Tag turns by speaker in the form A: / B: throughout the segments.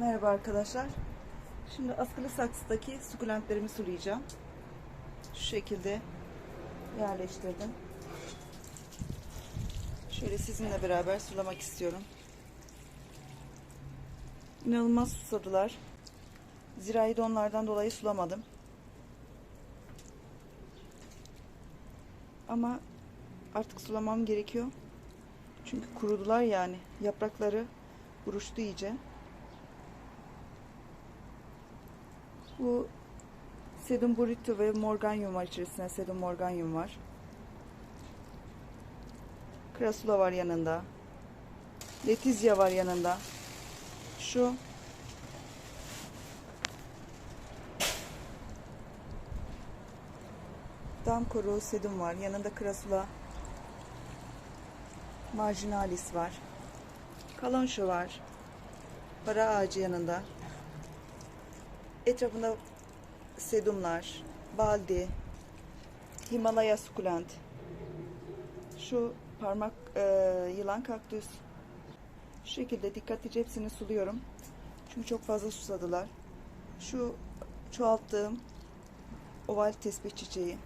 A: Merhaba arkadaşlar. Şimdi askılı saksıdaki sukulentlerimi sulayacağım. Şu şekilde yerleştirdim. Şöyle sizinle beraber sulamak istiyorum. İnanılmaz susadılar. Zirai donlardan dolayı sulamadım. Ama artık sulamam gerekiyor. Çünkü kurudular yani. Yaprakları buruştu iyice. Bu Sedum burrito ve morganium var içerisinde. Sedum morganium var. Krasula var yanında. Letizia var yanında. Şu Dam sedum var. Yanında krasula marginalis var. Kalonşo var. Para ağacı yanında. Etrafında sedumlar, baldi, Himalaya sukulent. Şu parmak e, yılan kaktüs. Şu şekilde dikkatlice hepsini suluyorum. Çünkü çok fazla susadılar. Şu çoğalttığım oval tespih çiçeği.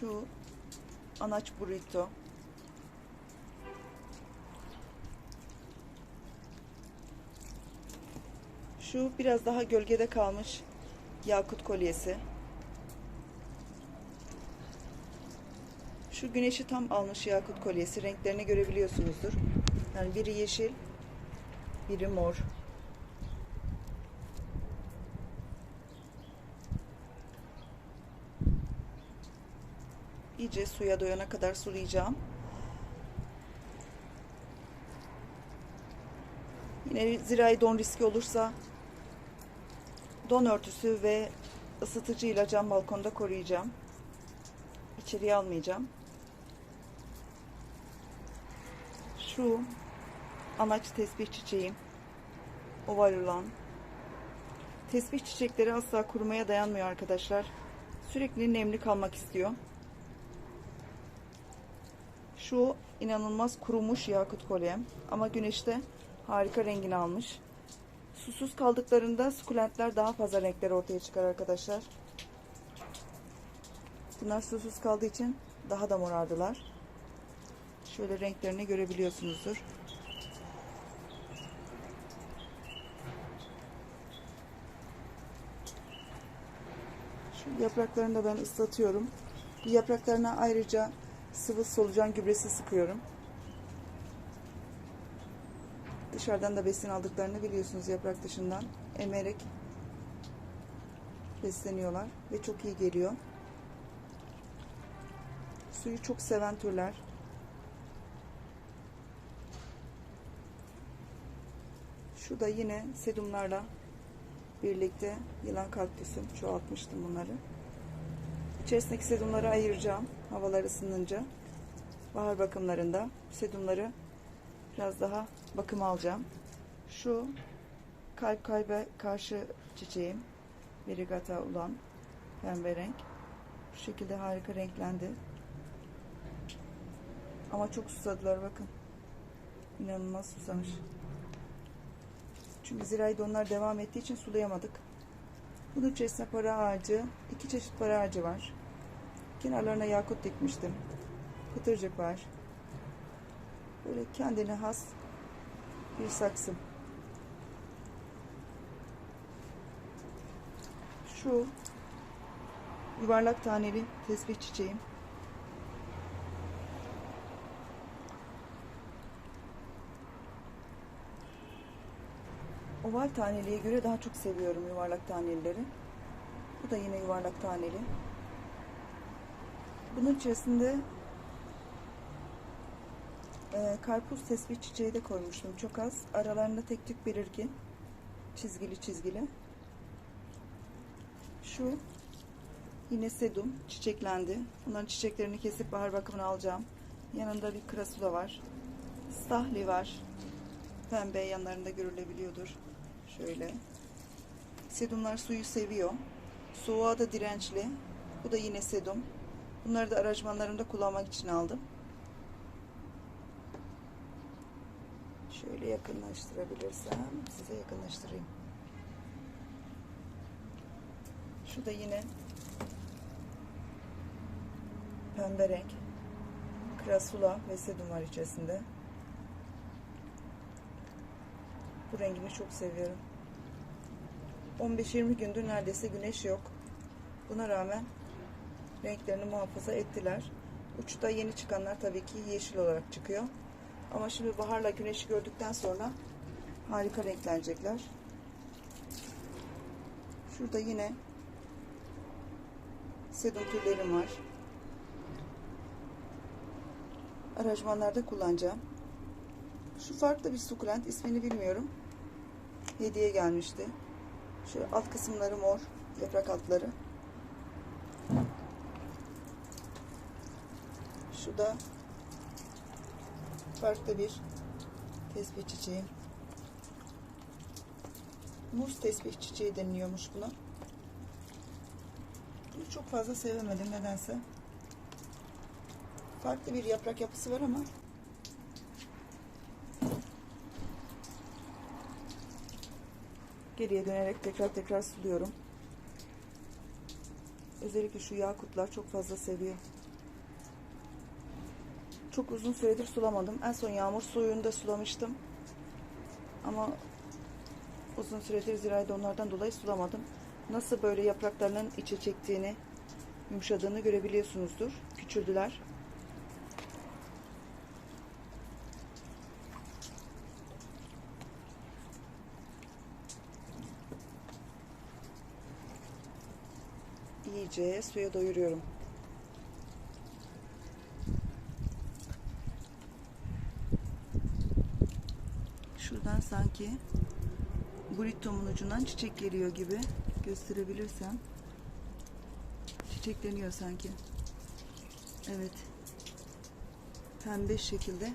A: Şu anaç burrito. Şu biraz daha gölgede kalmış yakut kolyesi. Şu güneşi tam almış yakut kolyesi. Renklerini görebiliyorsunuzdur. Yani biri yeşil, biri mor. İyice suya doyana kadar sulayacağım. Yine zirai don riski olursa don örtüsü ve ısıtıcıyla cam balkonda koruyacağım. İçeriye almayacağım. Şu anaç tesbih çiçeğim. Oval olan. Tesbih çiçekleri asla kurumaya dayanmıyor arkadaşlar. Sürekli nemli kalmak istiyor. Şu inanılmaz kurumuş yakut kolyem. Ama güneşte harika rengini almış. Susuz kaldıklarında sukulentler daha fazla renkler ortaya çıkar arkadaşlar. Bunlar susuz kaldığı için daha da morardılar. Şöyle renklerini görebiliyorsunuzdur. Şu yapraklarını da ben ıslatıyorum. Bu yapraklarına ayrıca sıvı solucan gübresi sıkıyorum. Dışarıdan da besin aldıklarını biliyorsunuz yaprak dışından. Emerek besleniyorlar ve çok iyi geliyor. Suyu çok seven türler. Şu da yine sedumlarla birlikte yılan kaktüsüm. Çoğaltmıştım bunları. İçerisindeki sedumları ayıracağım. Havalar ısınınca. Bahar bakımlarında sedumları biraz daha bakım alacağım. Şu kalp kalbe karşı çiçeğim. Verigata olan pembe renk. Bu şekilde harika renklendi. Ama çok susadılar bakın. İnanılmaz susamış. Çünkü zirai donlar devam ettiği için sulayamadık. Bunun içerisinde para ağacı, iki çeşit para ağacı var. Kenarlarına yakut dikmiştim. Pıtırcık var. Böyle kendine has bir saksı. Şu yuvarlak taneli tesbih çiçeğim. Oval taneliye göre daha çok seviyorum yuvarlak tanelileri. Bu da yine yuvarlak taneli. Bunun içerisinde e, karpuz tesbih çiçeği de koymuştum çok az. Aralarında tek tük belirgin. Çizgili çizgili. Şu yine sedum çiçeklendi. Bunların çiçeklerini kesip bahar bakımına alacağım. Yanında bir krasula var. Stahli var. Pembe yanlarında görülebiliyordur. Şöyle. Sedumlar suyu seviyor. Soğuğa da dirençli. Bu da yine sedum. Bunları da aranjmanlarımda kullanmak için aldım. Şöyle yakınlaştırabilirsem size yakınlaştırayım. Şu da yine pembe renk. Krasula ve sedum var içerisinde. Bu rengini çok seviyorum. 15-20 gündür neredeyse güneş yok. Buna rağmen renklerini muhafaza ettiler. Uçta yeni çıkanlar tabii ki yeşil olarak çıkıyor. Ama şimdi baharla güneşi gördükten sonra harika renklenecekler. Şurada yine sedum türlerim var. Aranjmanlarda kullanacağım. Şu farklı bir sukulent ismini bilmiyorum. Hediye gelmişti. Şu alt kısımları mor, yaprak altları. Şu da farklı bir tesbih çiçeği. Muz tesbih çiçeği deniliyormuş buna. Bunu çok fazla sevemedim nedense. Farklı bir yaprak yapısı var ama geriye dönerek tekrar tekrar suluyorum. Özellikle şu yakutlar çok fazla seviyor. Çok uzun süredir sulamadım. En son yağmur suyunda sulamıştım. Ama uzun süredir zirayda onlardan dolayı sulamadım. Nasıl böyle yapraklarının içe çektiğini, yumuşadığını görebiliyorsunuzdur. Küçüldüler. iyice suya doyuruyorum. Şuradan sanki burrito'mun ucundan çiçek geliyor gibi gösterebilirsem. Çiçekleniyor sanki. Evet. Pembe şekilde.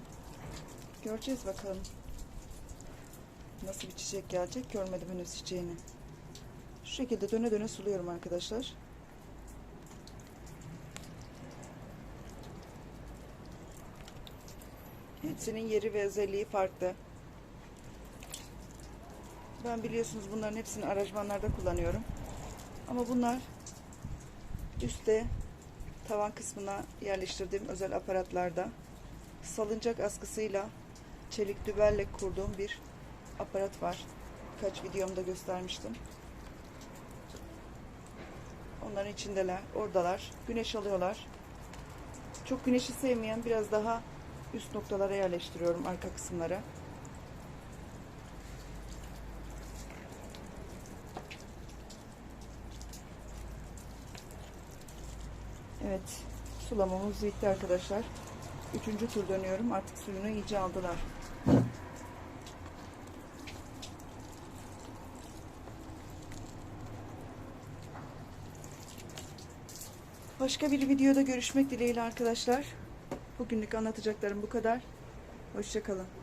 A: Göreceğiz bakalım. Nasıl bir çiçek gelecek görmedim henüz çiçeğini. Şu şekilde döne döne suluyorum arkadaşlar. Hepsinin yeri ve özelliği farklı. Ben biliyorsunuz bunların hepsini aranjmanlarda kullanıyorum. Ama bunlar üstte tavan kısmına yerleştirdiğim özel aparatlarda salıncak askısıyla çelik dübelle kurduğum bir aparat var. Kaç videomda göstermiştim. Onların içindeler, oradalar. Güneş alıyorlar. Çok güneşi sevmeyen biraz daha üst noktalara yerleştiriyorum arka kısımlara. Evet, sulamamız bitti arkadaşlar. Üçüncü tur dönüyorum. Artık suyunu iyice aldılar. Başka bir videoda görüşmek dileğiyle arkadaşlar. Bugünlük anlatacaklarım bu kadar. Hoşçakalın.